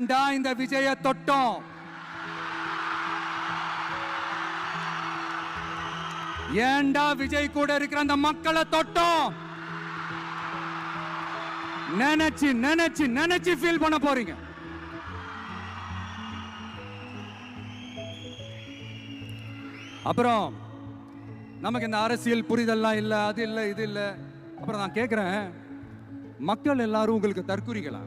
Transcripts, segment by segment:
ஏன்டா இந்த விஜய தொட்டோம். ஏன்டா விஜய் கூட இருக்கிற அந்த மக்களை தொட்டோம்? நினைச்சு நினைச்சு நினைச்சு ஃபீல் பண்ண போறீங்க. அப்புறம் நமக்கு இந்த அரசியல் புரிதல்லாம் இல்லை அது இல்லை இது இல்லை. அப்புறம் நான் கேட்குறேன் மக்கள் எல்லாரும் உங்களுக்கு தற்குறிகளா?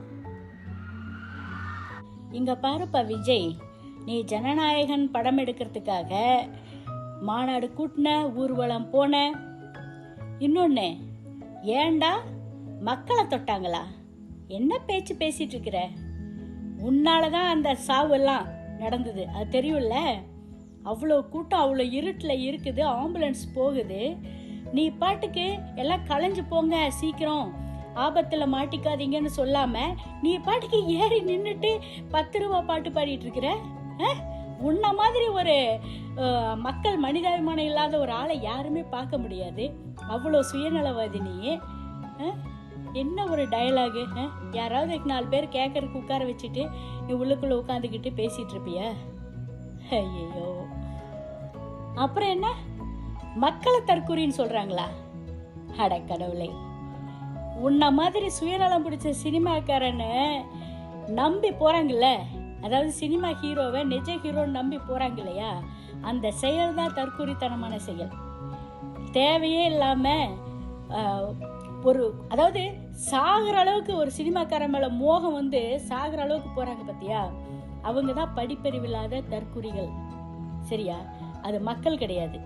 இங்கே பாருப்பா விஜய் நீ ஜனநாயகன் படம் எடுக்கிறதுக்காக மாநாடு கூட்டின ஊர்வலம் போன. இன்னொன்று ஏன்டா மக்களை தொட்டாங்களா? என்ன பேச்சு பேசிட்டு இருக்கிற? உன்னால தான் அந்த சாவெல்லாம் நடந்தது. அது தெரியும்ல? அவ்வளோ கூட்டம் அவ்வளோ இருட்டில் இருக்குது ஆம்புலன்ஸ் போகுது. நீ பாட்டுக்கு எல்லாம் களைஞ்சு போங்க சீக்கிரம். ஆபத்தில் மாட்டிக்காதீங்கன்னு சொல்லாம நீ பாட்டுக்கு ஏறி நின்றுட்டு பத்து ரூபா பாட்டு பாடிட்டு இருக்கிற? உன்ன மாதிரி ஒரு மக்கள் மனிதாபிமானம் இல்லாத ஒரு ஆளை யாருமே பார்க்க முடியாது. அவ்வளோ சுயநலவாதி நீ. என்ன ஒரு டயலாகு யாராவது நாலு பேர் கேட்கறதுக்கு உட்கார வச்சுட்டு நீ உள்ளுக்குள்ள உட்காந்துக்கிட்டு பேசிட்டு இருப்பிய? ஐயோ அப்புறம் என்ன? மக்களை தற்கொலைன்னு சொல்றாங்களா? அட கடவுளை. உன்னை மாதிரி சுயநலம் பிடிச்ச சினிமாக்காரன்னு நம்பி போகிறாங்கல்ல அதாவது சினிமா ஹீரோவை நிஜ ஹீரோன்னு நம்பி போகிறாங்க இல்லையா அந்த செயல் தான் தற்கொலைத்தனமான செயல். தேவையே இல்லாமல் ஒரு அதாவது சாகிற அளவுக்கு ஒரு சினிமாக்காரன் மேலே மோகம் வந்து சாகிற அளவுக்கு போகிறாங்க பார்த்தியா அவங்க தான் படிப்பறிவில்லாத தற்குறிகள் சரியா? அது மக்கள் கிடையாது.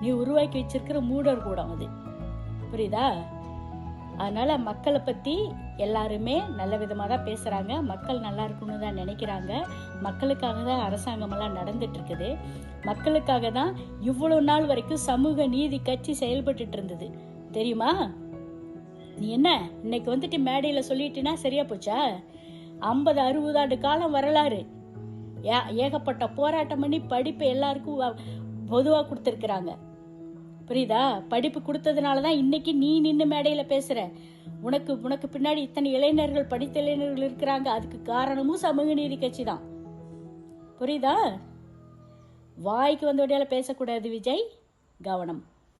நீ உருவாக்கி வச்சிருக்கிற மூடர் கூடம் அது. புரியுதா? அதனால் மக்களை பற்றி எல்லாருமே நல்ல விதமாக தான் பேசுகிறாங்க மக்கள் நல்லா இருக்கணும்னு தான் நினைக்கிறாங்க. மக்களுக்காக தான் அரசாங்கமெல்லாம் நடந்துட்டுருக்குது மக்களுக்காக தான் இவ்வளோ நாள் வரைக்கும் சமூக நீதி கட்சி செயல்பட்டுட்டு இருந்தது. தெரியுமா? நீ என்ன? இன்னைக்கு வந்துட்டு மேடையில் சொல்லிட்டுனா சரியா போச்சா? ஐம்பது அறுபது ஆண்டு காலம் வரலாறு. ஏ- ஏகப்பட்ட போராட்டம் பண்ணி படிப்பு எல்லாருக்கும் பொதுவாக கொடுத்துருக்குறாங்க. புரியுதா? படிப்பு கொடுத்ததுனால தான் இன்னைக்கு நீ நின்று மேடையில் பேசுகிற உனக்கு உனக்கு பின்னாடி இத்தனை இளைஞர்கள் படித்த இளைஞர்கள் இருக்கிறாங்க. அதுக்கு காரணமும் சமூக நீதி கட்சி தான் புரியுதா? வாய்க்கு வந்தோடையால பேசக்கூடாது விஜய். கவனம்.